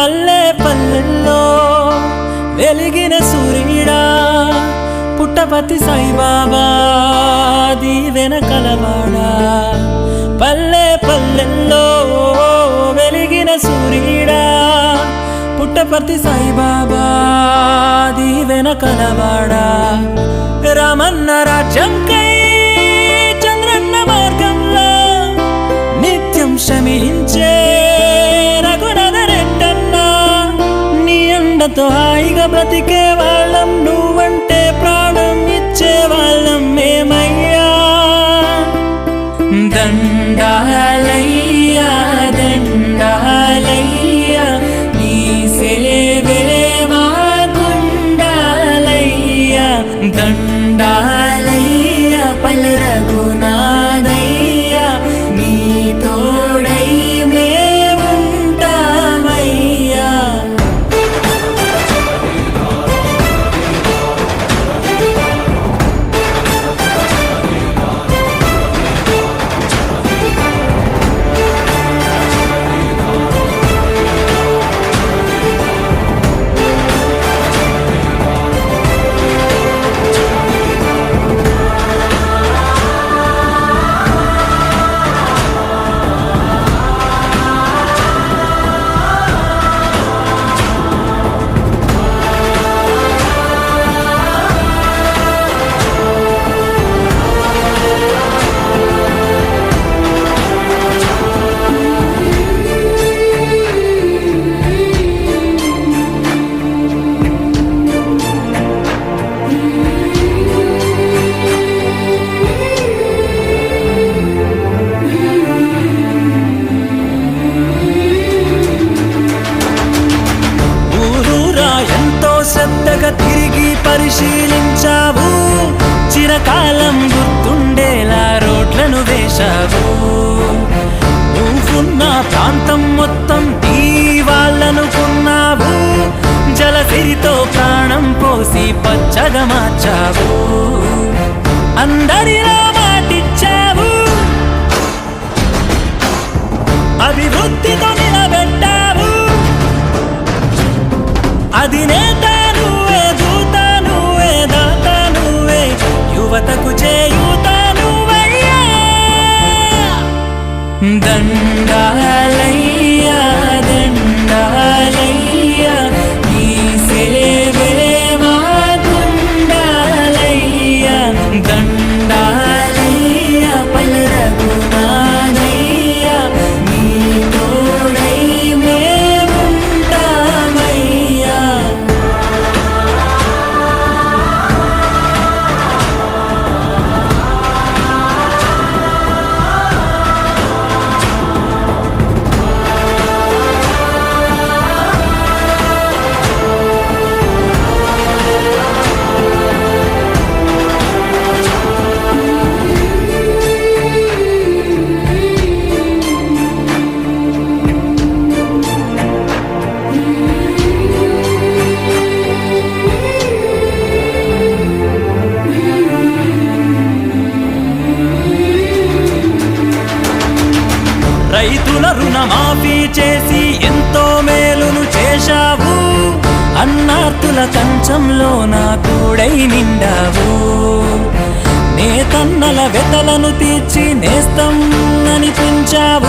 పల్లె పల్లెల్లో వెలిగిన సూర్యుడా పుట్టపతి సాయిబాబా దీవెన కలవాడా పల్లె పల్లెల్లో వెలిగిన సూర్యుడా పుట్టపతి సాయిబాబా దీవెన కలవాడా రామన్న రాజ్యం కై నీ హాయిగా బ్రతికే వాళ్ళం. నువ్వంటే ప్రాణం ఇచ్చే వాళ్ళం మేమయ్యా. దండాలయ్యా దండాలయ్యా నీ సేవే మాకుండాలయ్యా దండాలయ్యా తిరిగి పరిశీలించావు. చిరకాలం గుర్తుండేలా రోడ్లను వేశావు. నువ్వున్న ప్రాంతం మొత్తం నీవాళ్ళనుకున్నావు జలసిరితో ప్రాణం పోసి పచ్చగా మార్చావు. అందరిలో మాటిచ్చావు. అభివృద్ధితో నిలబెట్టావు. అది నేత దండాలయ్యా రైతుల రుణమాఫీ చేసి ఎంతో మేలును చేశావు. అన్నార్తుల కంచంలో నా కూడై నిండావు. నేతన్నల వెతలను తీర్చి నేస్తం అనిపించావు.